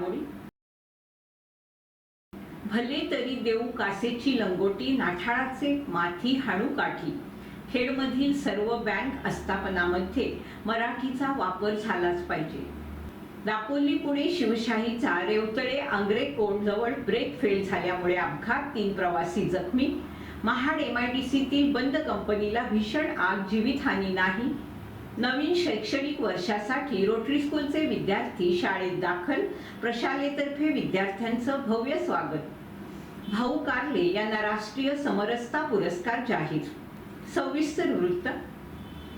स्वागत भले तरी देऊ कासेची लंगोटी नाठाळाचे माथी हाणू काठी. खेडमधील सर्व बँक आस्थापनामध्ये मराठीचा वापर झालाच पाहिजे. दापोली पुणे शिवशाहीचा रेवतळे आंग्रे कोंडजवळ ब्रेक फेल झाल्यामुळे अपघात तीन प्रवासी जखमी. महाड एमआयडीसीतील बंद कंपनीला भीषण आग जीवितहानी नाही. नवीन शैक्षणिक वर्षासाठी रोटरी स्कूलचे विद्यार्थी शाळेत दाखल प्रशालेतर्फे विद्यार्थ्यांचं भव्य स्वागत. भाऊ कारले यांना राष्ट्रीय समरसता पुरस्कार जाहीर. सविस्तर वृत्त.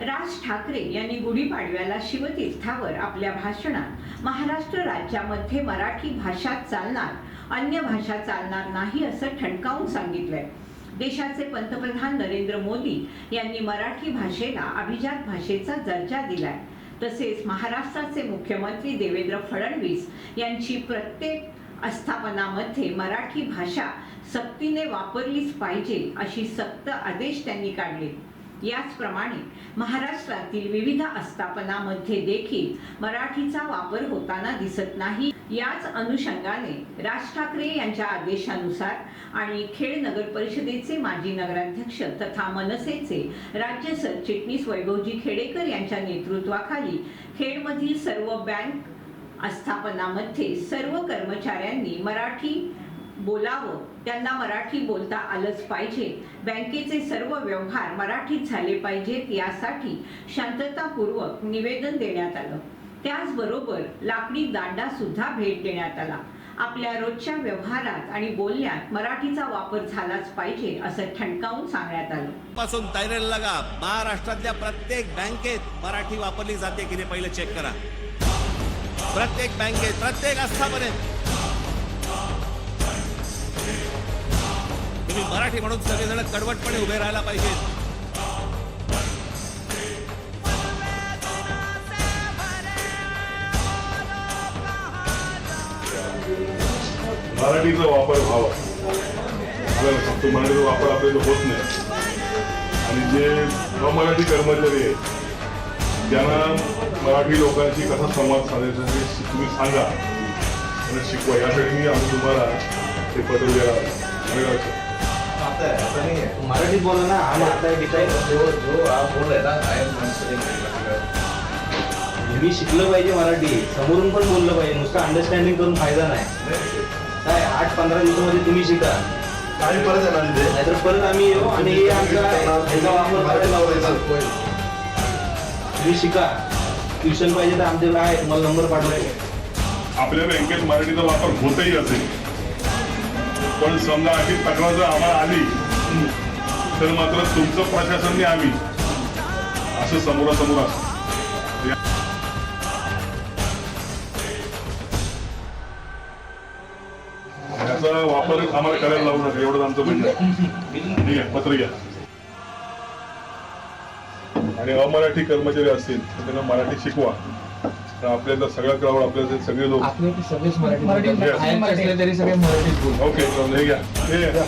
राज ठाकरे यांनी गुढीपाडव्याला शिवतीर्थावर आपल्या भाषणात महाराष्ट्र राज्यामध्ये मराठी भाषा चालणार अन्य भाषा चालणार नाही असं ठणकावून सांगितलंय. देशाचे पंतप्रधान नरेंद्र मोदी यांनी मराठी भाषेला अभिजात भाषेचा दर्जा दिलाय. तसेच महाराष्ट्राचे मुख्यमंत्री देवेंद्र फडणवीस यांची प्रत्येक आस्थापनामध्ये मराठी भाषा सक्तीने वापरलीच पाहिजे अशी सक्त आदेश त्यांनी काढले. याचप्रमाणे महाराष्ट्रातील विविध आस्थापनामध्ये देखील मराठीचा वापर होताना दिसत नाही. याच अनुषंगाने राज ठाकरे यांच्या आदेशानुसार आणि खेड नगर परिषदेचे माजी नगराध्यक्ष तथा मनसेचे राज्य सरचिटणीस वैभवजी खेडेकर यांच्या नेतृत्वाखाली खेडमधील सर्व बँक आस्थापनामध्ये सर्व कर्मचाऱ्यांनी मराठी बोलावं. त्यांना मराठी बोलता आलंच पाहिजे. बँकेचे सर्व व्यवहार मराठीत झाले पाहिजेत यासाठी शांततापूर्वक निवेदन देण्यात आलं. त्याचबरोबर लाकडी दांडा सुद्धा भेट देण्यात आला. आपल्या रोजच्या व्यवहारात आणि बोलण्यात मराठीचा वापर झालाच पाहिजे असं ठणकावून सांगण्यात आलं. पासून तयारीला लगा. महाराष्ट्रातल्या प्रत्येक बँकेत मराठी वापरली जाते की नाही पहिले चेक करा. प्रत्येक बँकेत प्रत्येक आस्थापनेत. मराठी म्हणून सगळेजण कडवटपणे उभे राहायला पाहिजेत. मराठीचा वापर व्हावा. आपल्याला फक्त मराठीचा वापर आपल्याला होत नाही. आणि जे अमराठी कर्मचारी आहेत त्यांना मराठी लोकांशी कसा संवाद साधायचा हे तुम्ही सांगा. आणि शिकवा. यासाठी मी आम्ही तुम्हाला हे पत्र द्यायला आता है, ऐसा नहीं है मराठी बोलो ना. हम आता है डिसाइड जो जो आप बोल रहे ना. आय एम मी शिकलं पाहिजे मराठी. समोरून पण बोललं पाहिजे. नुसतं अंडरस्टँडिंग करून फायदा नाही. काय आठ पंधरा दिवसामध्ये तुम्ही शिका. आणि परत येणार तिथे नाहीतर परत आम्ही येऊ आणि हे आमचा ह्याचा वापर करायला लावायचा तुम्ही शिका. ट्युशन पाहिजे तर आमच्याकडे आहे. तुम्हाला नंबर पाठवायचा आपल्या बँकेत मराठीचा वापर होतही असेल. पण समजा अशी तक्रार जर आम्हाला आली तर मात्र तुमचं प्रशासनने आम्ही असं समोरासमोर असतं याचा वापर आम्हाला करायला लावू नका एवढंच आमचं म्हणणं आहे. ठीक आहे पत्र घ्या. आणि अमराठी कर्मचारी असतील तर त्यांना मराठी शिकवा. तर आपल्याला सगळ्या क्राऊड आपल्याला सगळे लोक. आपले ते सगळेच मराठी मराठी बोलतात. बाहेर असले तरी सगळे मराठीत बोलतात. ओके चालेल, हे घ्या. हे. घ्या.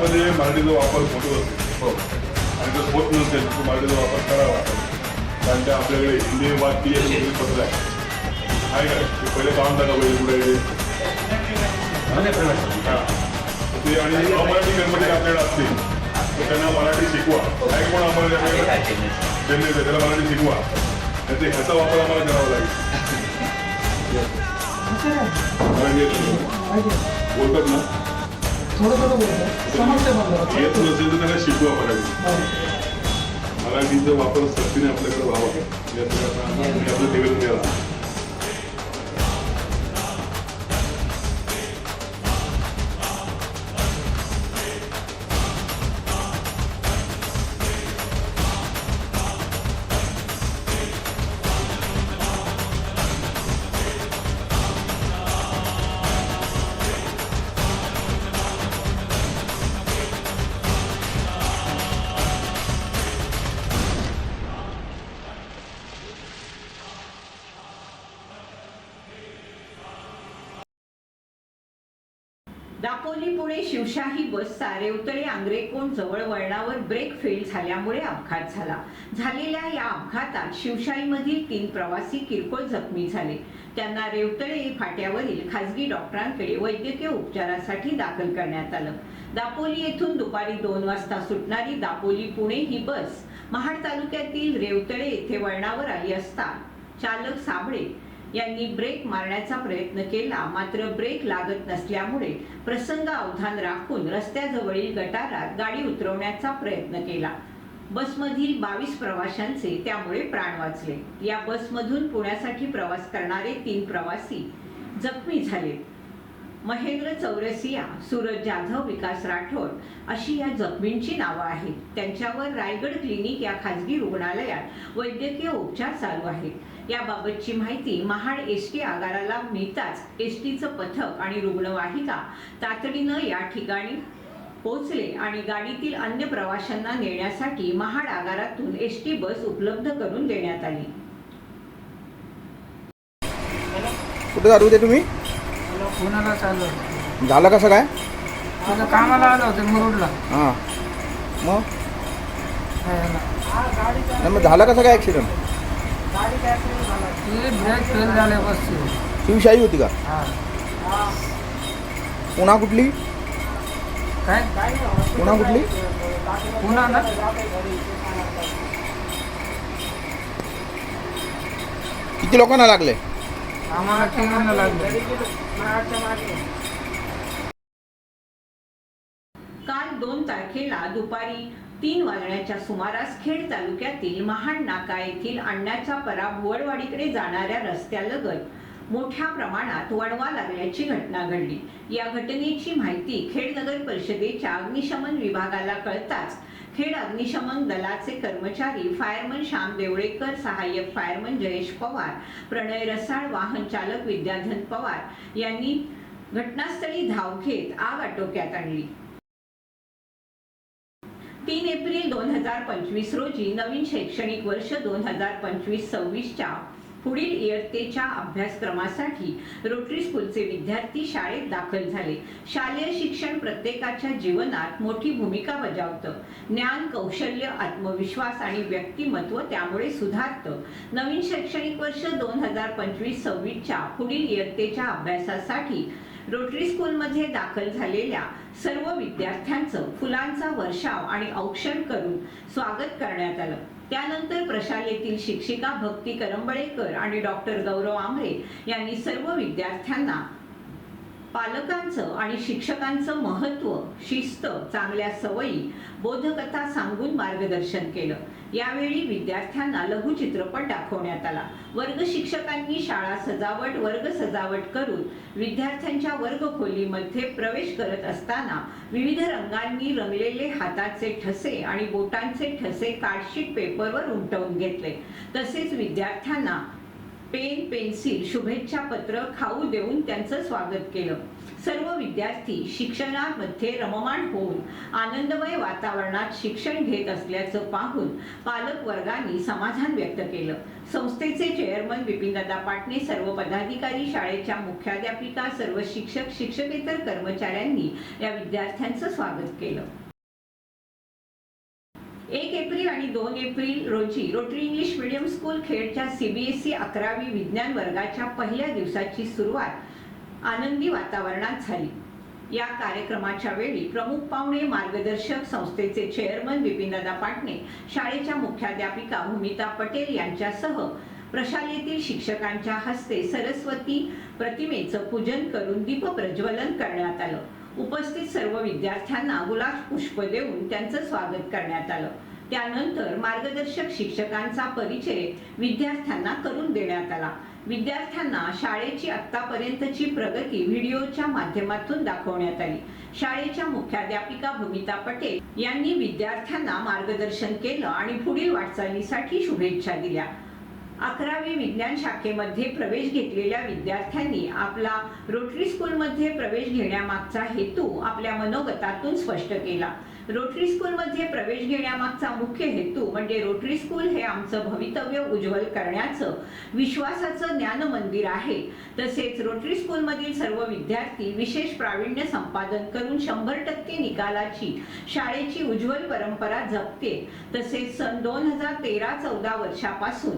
मध्ये मराठीचा वापर होतो असेल आणि जर होत नसेल तर मराठीचा वापर करावा. कारण त्या आपल्याकडे हिंदी वाक्य पत्र आहे. आहे का? ते पहिले काम टाका कुठे आहे ते. ते आणि अमराठी कर्मचारी आपल्याकडे असतील. तर त्यांना मराठी शिकवा. काय कोण आम्हाला त्यांनी त्याला मराठी शिकवा. त्याचा ह्याचा वापर आम्हाला करावा लागेल. बोलतात ना? येत नसेल तर त्यांना शिकवा मराठी. मराठीचा वापर सक्तीने आपल्याकडे व्हावा. याचं आपलं निवेदन द्यावं पुणे शिवशाही बसचा रेवतळे आंग्रेकोण जवळ वळणावर ब्रेक फेल झाल्यामुळे अपघात झाला. झालेल्या या अपघातात शिवशाहीमधील तीन प्रवासी किरकोळ जखमी झाले. त्यांना रेवतळे फाट्यावरील खासगी डॉक्टरांकडे वैद्यकीय उपचारासाठी दाखल करण्यात आलं. दापोली येथून दुपारी दोन वाजता सुटणारी दापोली पुणे ही बस महाड तालुक्यातील रेवतळे येथे वळणावर आली असता चालक साबळे यांनी ब्रेक मारण्याचा प्रयत्न केला. मात्र ब्रेक लागत नसल्यामुळे प्रसंग अवधान राखून रस्त्याजवळील गटारात गाडी उतरवण्याचा प्रयत्न केला. बसमधील बावीस प्रवाशांचे त्यामुळे प्राण वाचले. या बसमधून पुण्यासाठी प्रवास करणारे तीन प्रवासी जखमी झाले. महेंद्र चौरसिया सूरज जाधव विकास राठोड अशी या जखमींची नावं आहेत. त्यांच्यावर रायगड क्लिनिक या खाजगी रुग्णालयात वैद्यकीय उपचार चालू आहेत. याबाबतची माहिती महाड एस टी आगाराला मिळताच एस टीचं पथक आणि रुग्णवाहिका तातडीनं या ठिकाणी पोहोचले आणि गाडीतील अन्य प्रवाशांना नेण्यासाठी महाड आगारातून एस टी बस उपलब्ध करून देण्यात आली. कुठे तुम्ही? पुण्याला चाललो. झालं कसं काय? तिथं कामाला आलो होतो मुरुडला. हां. मग? नाही मग झालं कसं काय ॲक्सिडेंट ती ब्रेक फेल झाले बसची शिवशाही होती का? हा. पुन्हा कुठली? काय? पुन्हा कुठली? पुन्हा ना? किती लोकांना लागले? आम्हाला काल दोन तारखेला दुपारी तीन वाजण्याच्या सुमारास खेड तालुक्यातील महाड नाका येथील अण्णाच्या परा भुवडवाडीकडे जाणाऱ्या रस्त्यालगत मोठ्या प्रमाणात वणवा लागल्याची घटना घडली. या घटनेची माहिती खेड नगर परिषदेच्या अग्निशमन विभागाला कळताच खेड अग्निशमन दलाचे कर्मचारी फायरमन श्याम देवळेकर सहाय्यक फायरमन जयेश पवार प्रणय रसाळ वाहन चालक विद्याधन पवार यांनी घटनास्थळी धाव घेत आग आटोक्यात आणली. तीन एप्रिल दोन हजार पंचवीस रोजी नवीन शैक्षणिक वर्ष दोन हजार पंचवीस सव्वीसच्या पुढील इयत्तेच्या अभ्यासक्रमासाठी रोटरी स्कूलचे विद्यार्थी शाळेत दाखल झाले. शालेय शिक्षण प्रत्येकाच्या जीवनात मोठी भूमिका बजावतं. ज्ञान कौशल्य आत्मविश्वास आणि व्यक्तिमत्व त्यामुळे सुधारतं. नवीन शैक्षणिक वर्ष दोन हजार पंचवीस सव्वीसच्या पुढील इयत्तेच्या अभ्यासासाठी रोटरी स्कूलमध्ये दाखल झालेल्या सर्व विद्यार्थ्यांचं फुलांचा वर्षाव आणि औक्षण करून स्वागत करण्यात आलं. त्यानंतर प्रशालेतील शिक्षिका भक्ती करंबळेकर आणि डॉक्टर गौरव आमरे यांनी सर्व विद्यार्थ्यांना पालकांचं आणि शिक्षकांचं महत्त्व शिस्त चांगल्या सवयी बोधकथा सांगून मार्गदर्शन केलं. यावेळी विद्यार्थ्यांना लघु चित्रपट दाखवण्यात आला. वर्ग शिक्षकांनी शाळा सजावट वर्ग सजावट करून विद्यार्थ्यांच्या वर्ग खोलीमध्ये प्रवेश करत असताना विविध रंगांनी रंगलेले हाताचे ठसे आणि बोटांचे ठसे कार्डशीट पेपरवर उमटवून घेतले. तसेच विद्यार्थ्यांना पेन पेन्सिल शुभेच्छा पत्र खाऊ देऊन त्यांचं स्वागत केलं. सर्व विद्यार्थी शिक्षणामध्ये रममाण होऊन आनंदमय वातावरणात शिक्षण घेत असल्याचं पाहून पालक वर्गाने समाधान व्यक्त केलं. संस्थेचे चेअरमन बिपिनदादा पाटणे सर्व पदाधिकारी शाळेच्या मुख्याध्यापिका सर्व शिक्षक शिक्षकेतर कर्मचाऱ्यांनी या विद्यार्थ्यांचं स्वागत केलं. एक एप्रिल आणि दोन एप्रिल रोजी रोटरी इंग्लिश मीडियम स्कूल खेडच्या सीबीएसई अकरावी विज्ञान वर्गाच्या पहिल्या दिवसाची सुरुवात आनंदी वातावरणात झाली. या कार्यक्रमाच्या वेळी प्रमुख पाहुणे मार्गदर्शक संस्थेचे चेअरमन बिपिनदादा पाटणे शाळेच्या मुख्याध्यापिका भूमिता पटेल यांच्यासह प्रशालेतील शिक्षकांच्या हस्ते सरस्वती प्रतिमेचं पूजन करून दीप प्रज्वलन करण्यात आलं. उपस्थित सर्व विद्यार्थ्यांना गुलाब पुष्प देऊन त्यांचं स्वागत करण्यात आलं. त्यानंतर मार्गदर्शक शिक्षकांचा परिचय विद्यार्थ्यांना करून देण्यात आला. विद्यार्थ्यांना शाळेची आतापर्यंतची प्रगती व्हिडिओच्या माध्यमातून दाखवण्यात आली. शाळेच्या मुख्याध्यापिका भूमिता पटेल यांनी विद्यार्थ्यांना मार्गदर्शन केलं आणि पुढील वाटचालीसाठी शुभेच्छा दिल्या. अकरावी विज्ञान शाखेमध्ये प्रवेश घेतलेल्या विद्यार्थ्यांनी आपला रोटरी स्कूलमध्ये प्रवेश घेण्यामागचा हेतू आपल्या मनोगतातून स्पष्ट केला. रोटरी स्कूलमध्ये प्रवेश घेण्यामागचा मुख्य हेतू म्हणजे रोटरी स्कूल हे आमचं भवितव्य उज्ज्वल करण्याचं विश्वासाचं ज्ञान मंदिर आहे. तसेच रोटरी स्कूलमधील सर्व विद्यार्थी विशेष प्रावीण्य संपादन करून शंभर टक्के निकालाची शाळेची उज्ज्वल परंपरा जपते तसेच सन दोन हजार तेरा चौदा वर्षापासून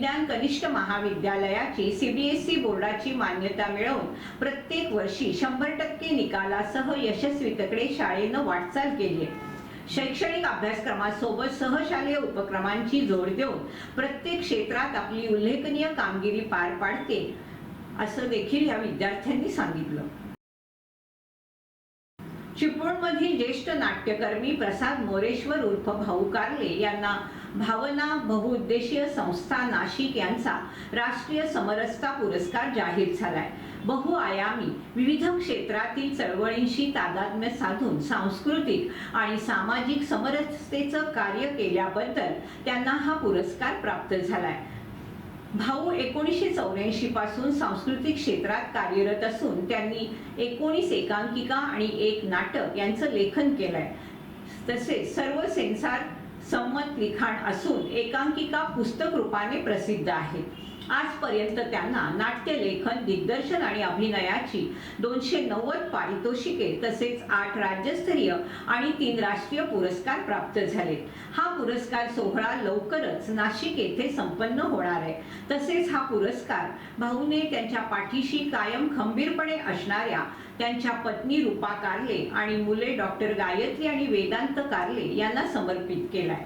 विज्ञान कनिष्ठ महाविद्यालयाची सीबीएसई बोर्डाची मान्यता मिळवून प्रत्येक वर्षी शंभर टक्के निकालासह यशस्वीतकडे शाळेनं वाटचाल केली आहे. शैक्षणिक अभ्यासक्रमासोबत सहशालेय उपक्रमांची जोड देऊन प्रत्येक क्षेत्रात आपली उल्लेखनीय कामगिरी पार पाडते असं देखील या विद्यार्थ्यांनी सांगितलं. चिपळूणमधील ज्येष्ठ नाट्यकर्मी प्रसाद मोरेश्वर उर्फ भाऊ कारले यांना भावना बहुउद्देशीय संस्था नाशिक यांचा राष्ट्रीय समरसता पुरस्कार जाहीर झालाय. बहुआयामी विविध क्षेत्रातील चळवळींशी तादात्म्य साधून सांस्कृतिक आणि सामाजिक समरसतेचं कार्य केल्याबद्दल त्यांना हा पुरस्कार प्राप्त झालाय. भाऊ एकोणीसशे चौऱ्याऐंशी पासून सांस्कृतिक क्षेत्रात कार्यरत असून त्यांनी एकोणीस एकांकिका आणि एक नाटक यांचं लेखन केलंय. तसेच सर्व सेन्सार संमत लिखाण असून एकांकिका पुस्तक रूपाने प्रसिद्ध आहे. आजपर्यंत त्यांना नाट्य लेखन दिग्दर्शन आणि अभिनयाची दोनशे नव्वद पारितोषिके तसेच आठ राज्यस्तरीय आणि तीन राष्ट्रीय पुरस्कार प्राप्त झाले हा पुरस्कार सोहळा लवकरच नाशिक येथे संपन्न होणार आहे. तसेच हा पुरस्कार भाऊने त्यांच्या पाठीशी कायम खंबीरपणे असणाऱ्या त्यांच्या पत्नी रूपा कारले आणि मुले डॉक्टर गायत्री आणि वेदांत कारले यांना समर्पित केलाय.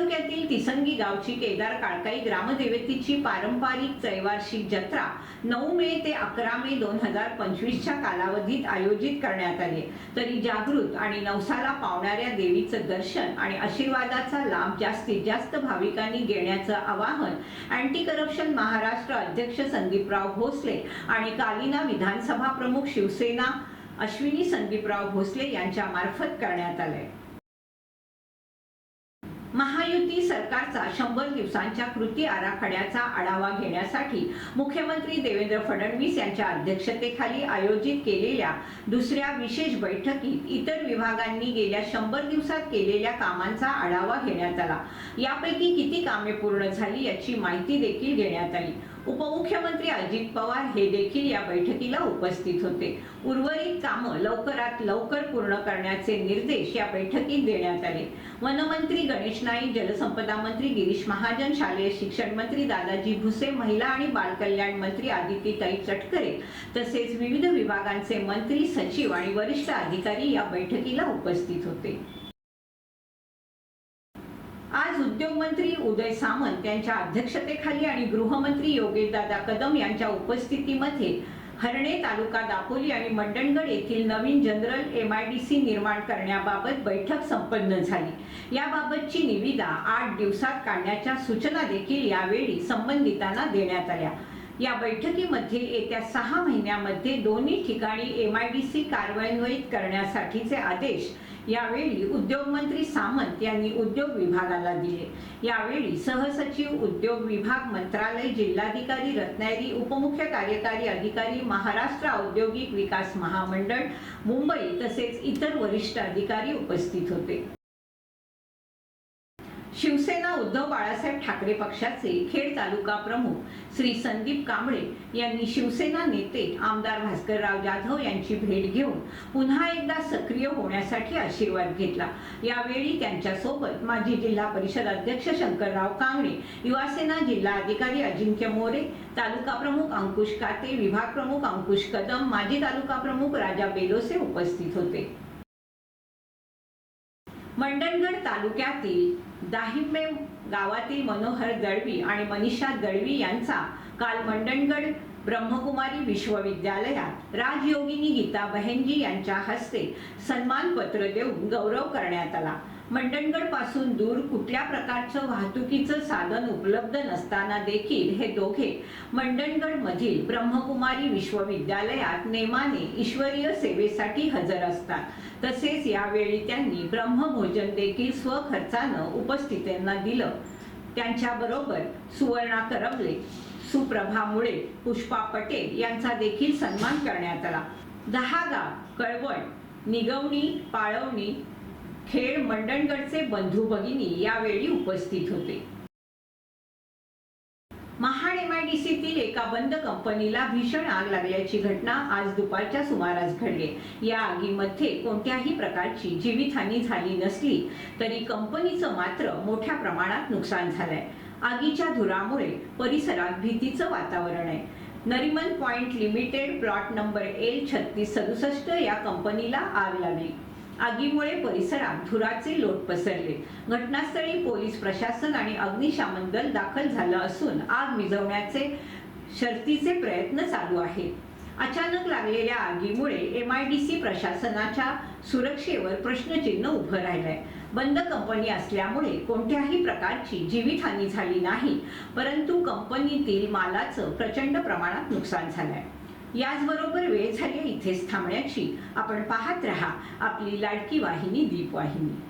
तालुक्यातील तिसंगी गावची केदार काळकाई ग्रामदेवतेची पारंपरिक त्रैवार्षिक जत्रा नऊ मे ते अकरा मे दोन हजार पंचवीसच्या कालावधीत आयोजित करण्यात आली. तरी जागृत आणि नवसाला पावणाऱ्या देवीचं दर्शन आणि आशीर्वादाचा लाभ जास्तीत जास्त भाविकांनी घेण्याचं आवाहन अँटी करप्शन महाराष्ट्र अध्यक्ष संदीपराव भोसले आणि कालिना विधानसभा प्रमुख शिवसेना अश्विनी संदीपराव भोसले यांच्या मार्फत करण्यात आलंय. महायुती सरकारचा शंभर दिवसांच्या कृती आराखड्याचा आढावा घेण्यासाठी मुख्यमंत्री देवेंद्र फडणवीस यांच्या अध्यक्षतेखाली आयोजित केलेल्या दुसऱ्या विशेष बैठकीत इतर विभागांनी गेल्या शंभर दिवसात केलेल्या कामांचा आढावा घेण्यात आला. यापैकी किती कामे पूर्ण झाली याची माहिती देखील घेण्यात आली. उपमुख्यमंत्री अजित पवार हे देखील या बैठकीला उपस्थित होते. उर्वरित कामं लवकरात लवकर पूर्ण करण्याचे निर्देश या बैठकीत देण्यात आले. वनमंत्री गणेश नाईक जलसंपदा मंत्री गिरीश महाजन शालेय शिक्षण मंत्री दादाजी भुसे महिला आणि बालकल्याण मंत्री आदितीताई चटकरे तसेच विविध विभागांचे मंत्री सचिव आणि वरिष्ठ अधिकारी या बैठकीला उपस्थित होते आज उद्योगमंत्री उदय सामंत यांच्या अध्यक्षतेखाली आणि गृहमंत्री योगेशदादा कदम यांच्या उपस्थितीमध्ये हरणे तालुका दापोली आणि मंडणगड येथील नवीन general M I D C निर्माण करण्याबाबत बैठक संपन्न झाली. याबाबतची निविदा आठ दिवसात काढण्याच्या सूचना देखील यावेळी संबंधितांना देण्यात आल्या. या बैठकीमध्ये येत्या सहा महिन्यामध्ये दोन्ही ठिकाणी एम आय डी सी कार्यान्वित करण्यासाठीचे आदेश यावेळी उद्योगमंत्री सामंत यांनी उद्योग विभागाला दिले. यावेळी सहसचिव उद्योग विभाग मंत्रालय जिल्हाधिकारी रत्नागिरी उपमुख्य कार्यकारी अधिकारी महाराष्ट्र औद्योगिक विकास महामंडळ मुंबई तसेच इतर वरिष्ठ अधिकारी उपस्थित होते. शिवसेना उद्धव बाळासाहेब ठाकरे पक्षाचे खेड तालुका प्रमुख श्री संदीप कांबळे यांनी शिवसेना नेते आमदार भास्करराव जाधव यांची भेट घेऊन पुन्हा एकदा सक्रिय होण्यासाठी आशीर्वाद घेतला. यावेळी त्यांच्यासोबत माजी जिल्हा परिषद अध्यक्ष शंकरराव कांगणे युवासेना जिल्हा अधिकारी अजिंक्य मोरे तालुका प्रमुख अंकुश काते विभाग प्रमुख अंकुश कदम माजी तालुका प्रमुख राजा बेलोसे उपस्थित होते. मंडणगड तालुक्यातील दाहिंबे गावातील मनोहर दळवी आणि मनीषा दळवी यांचा काल मंडणगड ब्रह्मकुमारी विश्वविद्यालयात राजयोगिनी गीता बहेनजी यांच्या हस्ते सन्मानपत्र देऊन गौरव करण्यात आला. मंडणगडपासून दूर कुठल्या प्रकारचं वाहतुकीचं साधन उपलब्ध नसताना देखील हे दोघे मंडणगड मधील ब्रह्मकुमारी विश्वविद्यालयात नेमाने ईश्वरीय सेवेसाठी हजर असतात. तसेच यावेळी त्यांनी ब्रह्मभोजन देखील स्वखर्चानं उपस्थितांना दिलं. त्यांच्याबरोबर सुवर्णा करवले सुप्रभा मुळे पुष्पा पटेल यांचा देखील सन्मान करण्यात आला. दहा गाव कळवण निगवणी पाळवणी खेड मंडणगडचे बंधू भगिनी यावेळी उपस्थित होते. महाड एमआयडीसीतील एका बंद कंपनीला भीषण आग लागल्याची घटना आज दुपारच्या सुमारास घडली. या आगीमध्ये कोणत्याही प्रकारची जीवितहानी झाली नसली तरी कंपनीचं मात्र मोठ्या प्रमाणात नुकसान झालंय. आगीच्या धुरामुळे परिसरात भीतीचं वातावरण आहे. Nariman point limited plot number L छत्तीस सदुसष्ट या कंपनीला आग लागली. आगीमुळे परिसरात धुराचे लोट पसरले. घटनास्थळी पोलीस प्रशासन आणि अग्निशामन दल दाखल झालं असून आग विझवण्याचे शर्तीचे प्रयत्न चालू आहेत अचानक लागलेल्या आगीमुळे एम आय डी सी प्रशासनाच्या सुरक्षेवर प्रश्नचिन्ह उभं राहिलंय. बंद कंपनी असल्यामुळे कोणत्याही प्रकारची जीवितहानी झाली नाही. परंतु कंपनीतील मालाचं प्रचंड प्रमाणात नुकसान झालंय. याचबरोबर वेळ झाली इथेच थांबण्याची. आपण पाहत रहा आपली लाडकी वाहिनी दीप वाहिनी